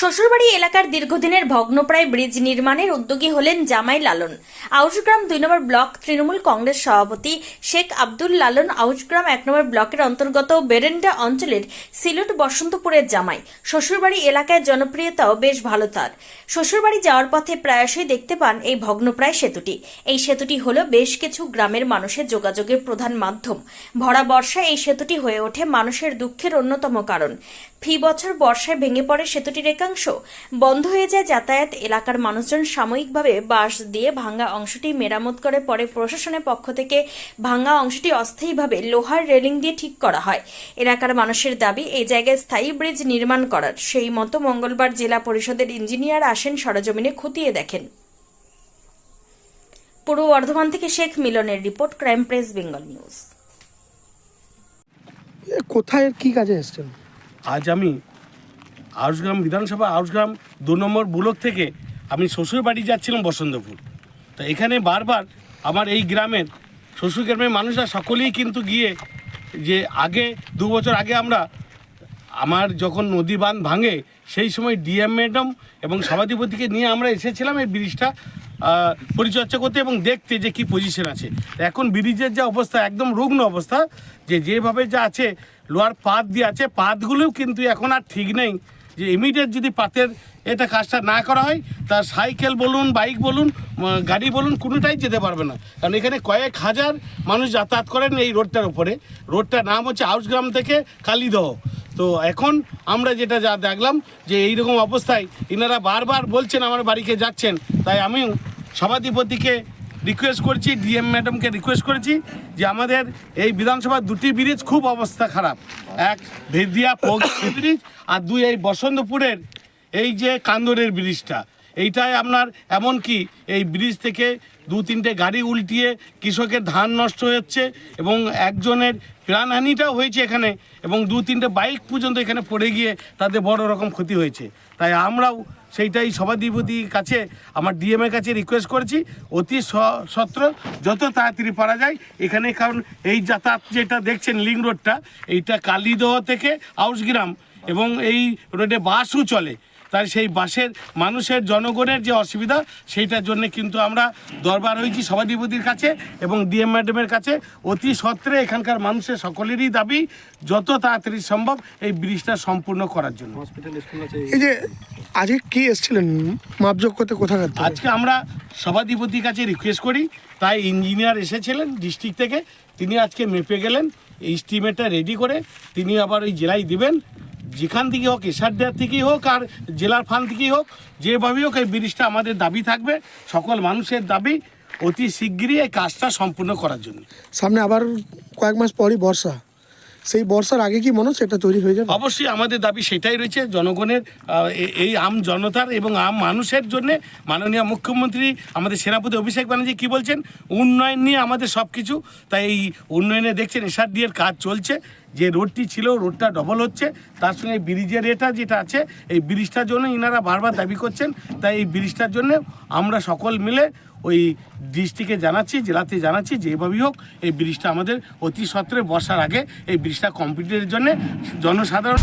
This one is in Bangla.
শ্বশুরবাড়ি এলাকার দীর্ঘদিনের ভগ্নপ্রায় ব্রিজ নির্মাণের উদ্যোগী হলেন জামাই লালন। আউশগ্রাম দুই নম্বর ব্লক তৃণমূল কংগ্রেস সভাপতি শেখ আব্দুল লালন আউশগ্রাম এক নম্বর ব্লকের অন্তর্গত বেরেন্ডা অঞ্চলের সিলট বসন্তপুরের জামাই। শ্বশুরবাড়ি এলাকায় জনপ্রিয়তাও বেশ ভালো তার। শ্বশুরবাড়ি যাওয়ার পথে প্রায়শই দেখতে পান এই ভগ্নপ্রায় সেতুটি। এই সেতুটি হল বেশ কিছু গ্রামের মানুষের যোগাযোগের প্রধান মাধ্যম। ভরা বর্ষায় এই সেতুটি হয়ে ওঠে মানুষের দুঃখের অন্যতম কারণ। ফি বছর বর্ষায় ভেঙে পড়ে সেতুটির একাংশ। বন্ধ হয়ে যায় যাতায়াত এলাকার মানুষজন সাময়িকভাবে বাঁশ দিয়ে ভাঙা অংশটি মেরামত করে পরে প্রশাসনের পক্ষ থেকে ভাঙা অংশটি অস্থায়ীভাবে লোহার রেলিং দিয়ে ঠিক করা হয়। এলাকার মানুষের দাবি এই জায়গায় স্থায়ী ব্রিজ নির্মাণ করার। সেই মতো মঙ্গলবার জেলা পরিষদের ইঞ্জিনিয়ার আসেন সরজমিনে খতিয়ে দেখেন। পূর্ব বর্ধমান থেকে শেখ মিলনের report crime press Bengal news. কোথায় কি কাজে এসছেন? আজ আমি আউসগ্রাম বিধানসভা আউসগ্রাম দু নম্বর ব্লক থেকে আমি শ্বশুর বাড়ি যাচ্ছিলাম বসন্তপুর। তো এখানে বারবার আমার এই গ্রামের শ্বশুর গ্রামের মানুষরা সকলেই কিন্তু গিয়ে যে আগে, দু বছর আগে আমরা আমার যখন নদী বাঁধ ভাঙে, সেই সময় ডিএম ম্যাডাম এবং সভাধিপতিকে নিয়ে আমরা এসেছিলাম এই ব্রিজটা পরিচর্যা করতে এবং দেখতে যে কি পজিশন আছে। এখন ব্রিজের যা অবস্থা, একদম রুগ্ন অবস্থা, যে যেভাবে যা আছে, লোহার পাত দিয়ে আছে, পাতগুলোও কিন্তু এখন আর ঠিক নেই। যে ইমিডিয়েট যদি পাতের এটা কাজটা না করা হয়, তার সাইকেল বলুন বাইক বলুন গাড়ি বলুন, কোনোটাই যেতে পারবে না। কারণ এখানে কয়েক হাজার মানুষ যাতায়াত করেন এই রোডটার উপরে। রোডটার নাম হচ্ছে আউসগ্রাম থেকে কালীদহ। তো এখন আমরা যেটা যা দেখলাম, যে এইরকম অবস্থায় ইনারা বারবার বলছেন, আমার বাড়িকে যাচ্ছেন। তাই আমিও সভাধিপতিকে রিকোয়েস্ট করছি ডিএম ম্যাডামকে রিকোয়েস্ট করেছি যে আমাদের এই বিধানসভার দুটি ব্রিজ খুব অবস্থা খারাপ। এক, ভেদিয়া পৌষ ব্রিজ আর দুই, এই বসন্তপুরের এই যে কান্দরের ব্রিজটা এইটাই আপনার এমন কি এই ব্রিজ থেকে দু তিনটে গাড়ি উল্টিয়ে কৃষকের ধান নষ্ট হচ্ছে এবং একজনের প্রাণহানিটাও হয়েছে এখানে এবং দু তিনটে বাইক পর্যন্ত এখানে পড়ে গিয়ে তাদের বড় রকম ক্ষতি হয়েছে। তাই আমরাও সেইটাই সভাধিপতির কাছে, আমার ডিএম এর কাছে রিকোয়েস্ট করেছি, অতি সত্র, যত তাড়াতাড়ি পারা যায় এখানে, কারণ এই যাতায়াত যেটা দেখছেন লিং রোডটা, এইটা কালীদহ থেকে আউসগ্রাম এবং এই রোডে বাসও চলে। তাই সেই বাসের মানুষের জনগণের যে অসুবিধা সেইটার জন্য কিন্তু আমরা দরবার হয়েছি সভাধিপতির কাছে এবং ডিএম ম্যাডামের কাছে। অতি সত্ত্বে এখানকার মানুষের সকলেরই দাবি যত তাড়াতাড়ি সম্ভব এই ব্রিজটা সম্পূর্ণ করার জন্য। এই যে আজকে কি এসছিলেন? মাপযোগ করতে কোথাকার থেকে? আজকে আমরা সভাধিপতির কাছে রিকোয়েস্ট করি তাই ইঞ্জিনিয়ার এসেছিলেন ডিস্ট্রিক্ট থেকে তিনি আজকে মেপে গেলেন এই স্টিমেটটা রেডি করে তিনি আবার ওই জেলায় দিবেন। যেখান থেকে হোক এসআরডিআর থেকেই হোক আর জেলার ফান্ড থেকেই হোক যেভাবেই হোক এই ব্রিজটা আমাদের দাবি থাকবে। সকল মানুষের দাবি অতি শিগগিরই এই কাজটা সম্পূর্ণ করার জন্য। সামনে আবার কয়েক মাস পরই বর্ষা। সেই বর্ষার আগে কি মনে হচ্ছে এটা তৈরি হয়ে যাবে? অবশ্যই আমাদের দাবি সেটাই রয়েছে জনগণের এই আম জনতার এবং আম মানুষের জন্য মাননীয় মুখ্যমন্ত্রী আমাদের সেনাপতি অভিষেক ব্যানার্জি কি বলছেন? উন্নয়ন নিয়ে আমাদের সব কিছু তাই এই উন্নয়নে দেখছেন এসআরডি এর কাজ চলছে। যে রোডটি ছিল, রোডটা ডবল হচ্ছে। তার সঙ্গে ব্রিজের এটা যেটা আছে, এই ব্রিজটার জন্য ইনারা বারবার দাবি করছেন। তাই এই ব্রিজটার জন্য আমরা সকল মিলে ওই ডিস্ট্রিক্টে জানাচ্ছি, জেলাতে জানাচ্ছি, যেভাবেই হোক, এই ব্রিজটা আমাদের অতি সত্ত্বে বর্ষার আগে এই ব্রিজটা কমপ্লিটের জন্যে জনসাধারণ